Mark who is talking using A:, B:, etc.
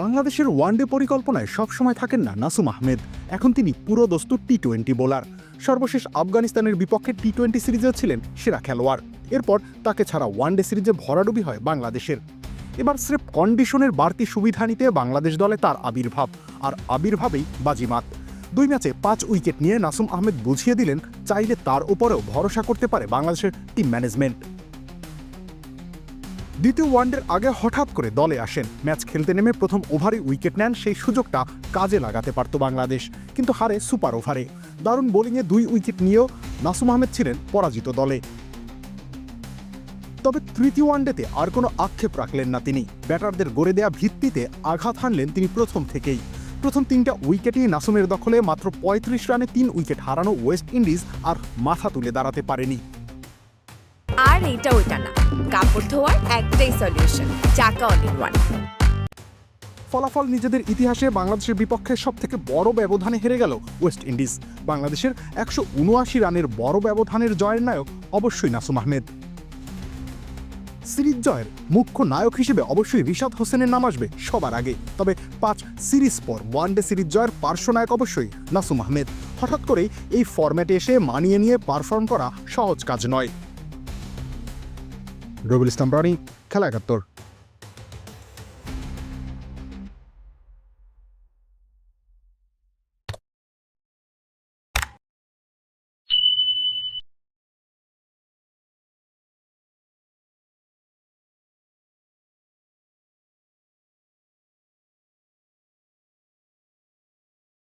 A: বাংলাদেশের ওয়ানডে পরিকল্পনায় সবসময় থাকেন না নাসুম আহমেদ। এখন তিনি পুরো দস্তুর টি টোয়েন্টি বোলার। সর্বশেষ আফগানিস্তানের বিপক্ষে টি টোয়েন্টি সিরিজেও ছিলেন সেরা খেলোয়াড়। এরপর তাকে ছাড়া ওয়ানডে সিরিজে ভরাডুবি হয় বাংলাদেশের। এবার স্রেফ কন্ডিশনের বাড়তি সুবিধা নিতে বাংলাদেশ দলে তার আবির্ভাব, আর আবির্ভাবেই বাজিমাত। দুই ম্যাচে পাঁচ উইকেট নিয়ে নাসুম আহমেদ বুঝিয়ে দিলেন, চাইলে তার উপরেও ভরসা করতে পারে বাংলাদেশের টিম ম্যানেজমেন্ট। দ্বিতীয় ওয়ানডের আগে হঠাৎ করে দলে আসেন। ম্যাচ খেলতে নেমে প্রথম ওভারে উইকেট নেন, সেই সুযোগটা কাজে লাগাতে পারত বাংলাদেশ, কিন্তু হারে সুপার ওভারে। দারুণ বোলিংয়ে দুই উইকেট নিয়েও নাসুম আহমেদ ছিলেন পরাজিত দলে। তবে তৃতীয় ওয়ানডেতে আর কোনো আক্ষেপ রাখলেন না তিনি। ব্যাটারদের গড়ে দেয়া ভিত্তিতে আঘাত হানলেন তিনি প্রথম থেকেই। প্রথম তিনটা উইকেটই নাসুমের দখলে মাত্র পঁয়ত্রিশ রানে তিন উইকেট হারানো ওয়েস্ট ইন্ডিজ আর মাথা তুলে দাঁড়াতে পারেনি।
B: আর এইটা ওইটা না। কাপড় ধোয়ার একটাই সলিউশন চাকা অল ইন ওয়ান
A: ফলাফল নিজেদের ইতিহাসে বাংলাদেশের বিপক্ষে সব থেকে বড় ব্যবধানে হেরে গেল ওয়েস্ট ইন্ডিজ। বাংলাদেশের একশো উনআশি রানের বড় ব্যবধানের জয়ের নায়ক অবশ্যই নাসুম আহমেদ। সিরিজ জয়ের মুখ্য নায়ক হিসেবে অবশ্যই রিশাদ হোসেনের নাম আসবে সবার আগে। তবে পাঁচ সিরিজ পর ওয়ানডে সিরিজ জয়ের পার্শ্ব নায়ক অবশ্যই নাসুম আহমেদ। হঠাৎ করেই এই ফরম্যাটে এসে মানিয়ে নিয়ে পারফর্ম করা সহজ কাজ নয়। রবিল ইসলাম রানি খেলা একাত্তর